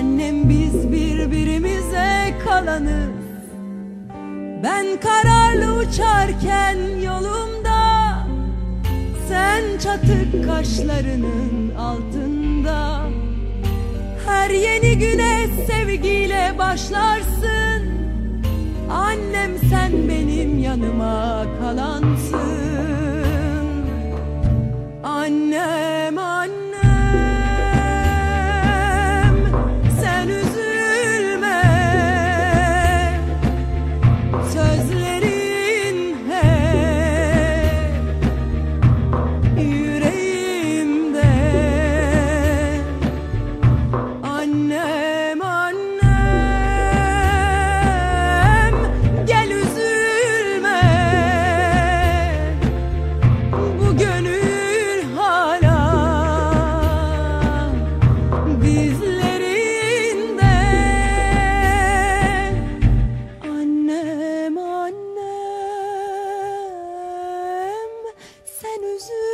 Annem biz birbirimize kalanız. Ben kararlı uçarken yolumda Sen çatık kaşlarının altında. Her yeni güne sevgiyle başlarsın. Annem sen benim yanıma kalansın sen